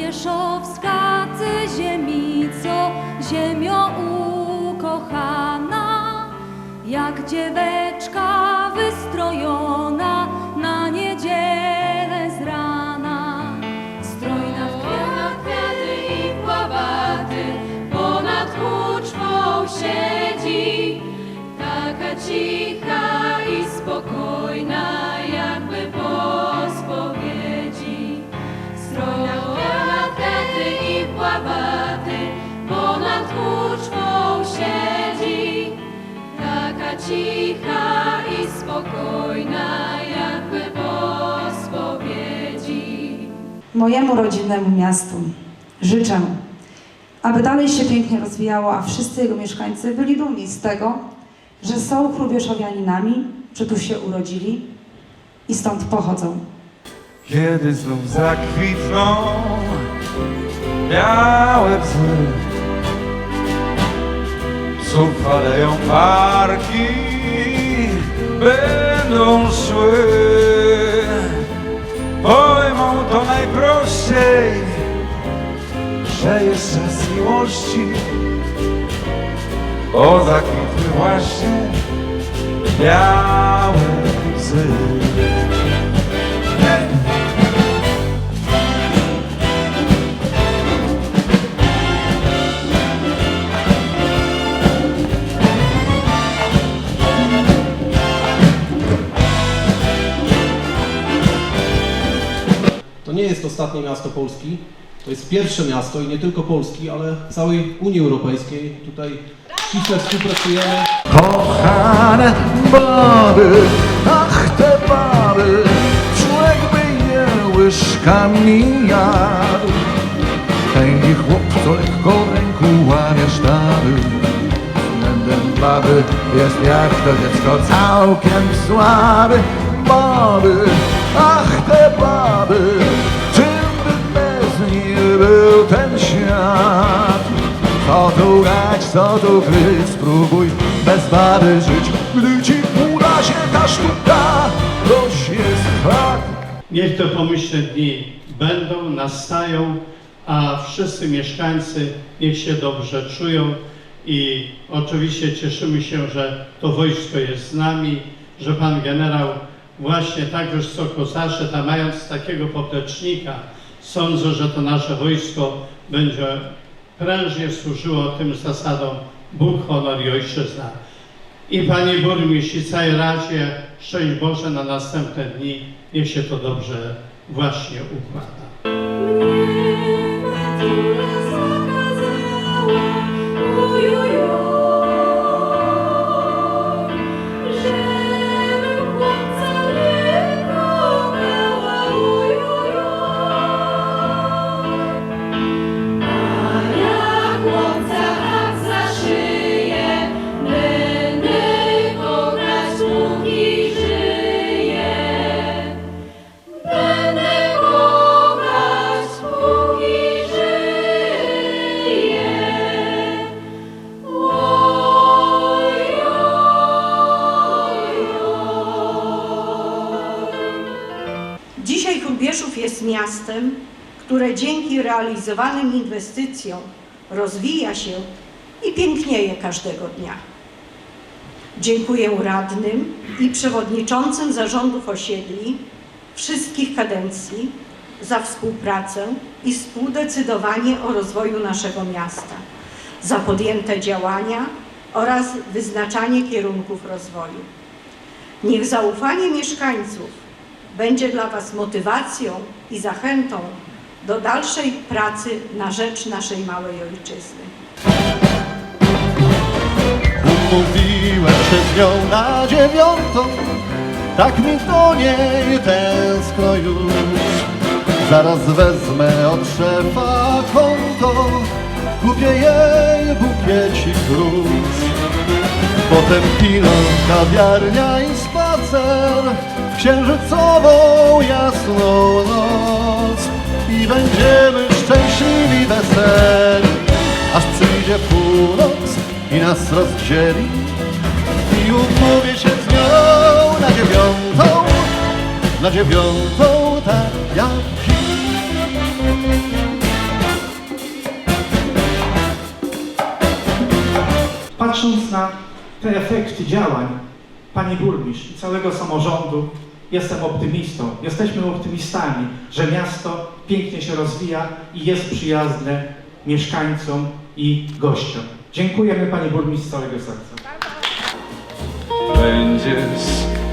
Hrubieszowska, ty ziemico, ziemio ukochana, jak dzieweczka wystrojona na niedzielę z rana. Strojna w kwiaty i pławaty, ponad huczwą siedzi, taka cicha i spokojna, cicha i spokojna, jakby po spowiedzi. mojemu rodzinnemu miastu życzę, aby dalej się pięknie rozwijało, a wszyscy jego mieszkańcy byli dumni z tego, że są Hrubieszowianinami, że tu się urodzili i stąd pochodzą. Kiedy znów zakwitną białe bzy Psów faleją parki będą szły. Pojmą to najprościej Że jest czas miłości. Bo zakwitły właśnie białe bzy nie jest ostatnie miasto Polski, to jest pierwsze miasto i nie tylko Polski, ale całej Unii Europejskiej. Tutaj ściśle współpracujemy. Kochane baby, ach te baby, człowiek by je łyżkami jadł. Tej chłopco lekko ręku łamie sztaby, względem baby jest jak to dziecko całkiem słaby. Baby, ach te baby, co tu kryć, spróbuj bez baby żyć. Gdy ci uda się ta sztuka, toś jest fakt. Niech te pomyślne dni będą, nastają, a wszyscy mieszkańcy niech się dobrze czują i oczywiście cieszymy się, że to wojsko jest z nami, że pan generał właśnie tak wysoko zaszedł, a mając takiego poplecznika, sądzę, że to nasze wojsko będzie prężnie służyło tym zasadom Bóg, honor i ojczyzna. I Panie Burmistrz i całej Radzie, szczęść Boże na następne dni, niech się to dobrze właśnie układa. Hrubieszów jest miastem, które dzięki realizowanym inwestycjom rozwija się i pięknieje każdego dnia. Dziękuję radnym i przewodniczącym zarządów osiedli wszystkich kadencji za współpracę i współdecydowanie o rozwoju naszego miasta, za podjęte działania oraz wyznaczanie kierunków rozwoju. Niech zaufanie mieszkańców będzie dla Was motywacją i zachętą do dalszej pracy na rzecz naszej małej ojczyzny. Umówiłem się z nią na dziewiątą, tak mi do niej tęskno już. Zaraz wezmę od szefa konto, kupię jej bukiecik róż. Potem kino, kawiarnia i spacer księżycową jasną noc i będziemy szczęśliwi, weseli, aż przyjdzie północ i nas rozdzieli i umówię się z nią na dziewiątą, na dziewiątą tak jak Patrząc na te efekty działań pani burmistrz i całego samorządu jestem optymistą. Jesteśmy optymistami, że miasto pięknie się rozwija i jest przyjazne mieszkańcom i gościom. Dziękujemy Pani Burmistrz z całego serca. Będziesz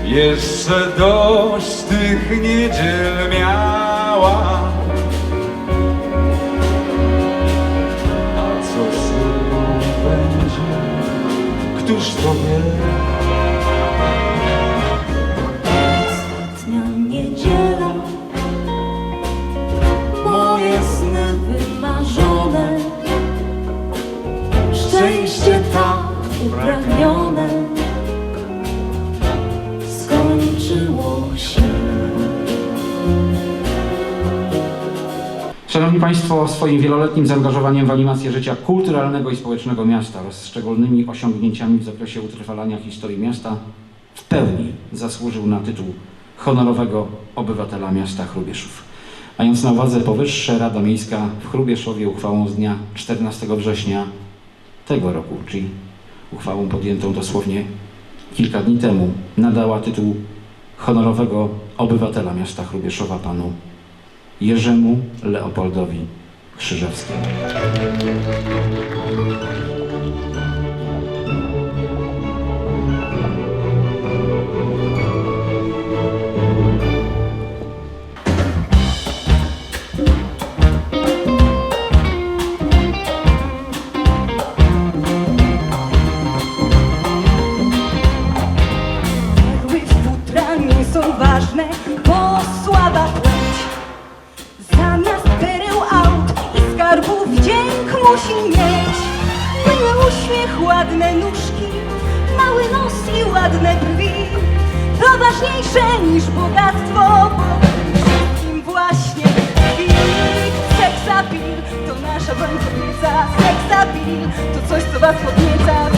jeszcze dość tych niedziel miała. A co z tobą będzie? Któż to wie? Szanowni Państwo, swoim wieloletnim zaangażowaniem w animację życia kulturalnego i społecznego miasta oraz szczególnymi osiągnięciami w zakresie utrwalania historii miasta w pełni zasłużył na tytuł honorowego obywatela miasta Chrubieszów. Mając na uwadze powyższe, Rada Miejska w Chrubieszowie uchwałą z dnia 14 września tego roku, czyli uchwałą podjętą dosłownie kilka dni temu, nadała tytuł honorowego obywatela miasta Chrubieszowa panu Jerzemu Leopoldowi Krzyżewskiemu. Zamiast pereł aut i skarbów dzięk musi mieć. Miły uśmiech, ładne nóżki, mały nos i ładne brwi. To ważniejsze niż bogactwo, bo wszystkim właśnie tkwi. Seksapil to nasza broń kobieca, seksapil to coś, co was podnieca.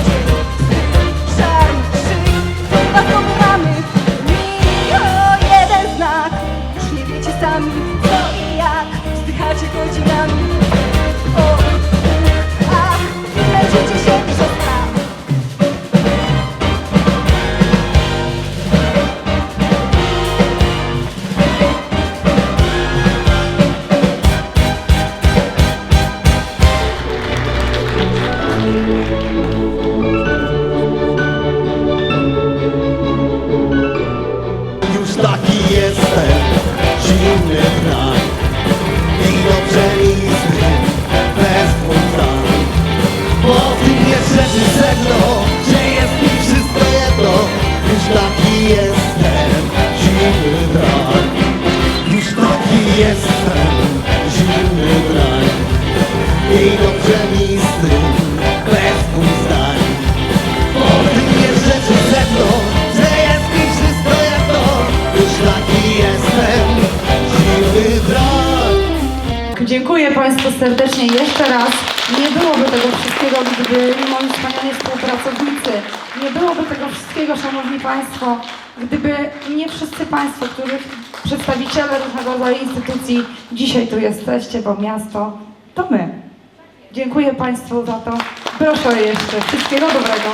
Już Państwu serdecznie jeszcze raz. Nie byłoby tego wszystkiego, gdyby moi wspaniali współpracownicy. Nie byłoby tego wszystkiego, Szanowni Państwo, gdyby nie wszyscy Państwo, których przedstawiciele różnego rodzaju instytucji dzisiaj tu jesteście, bo miasto to my. Dziękuję Państwu za to. Proszę jeszcze. Wszystkiego dobrego.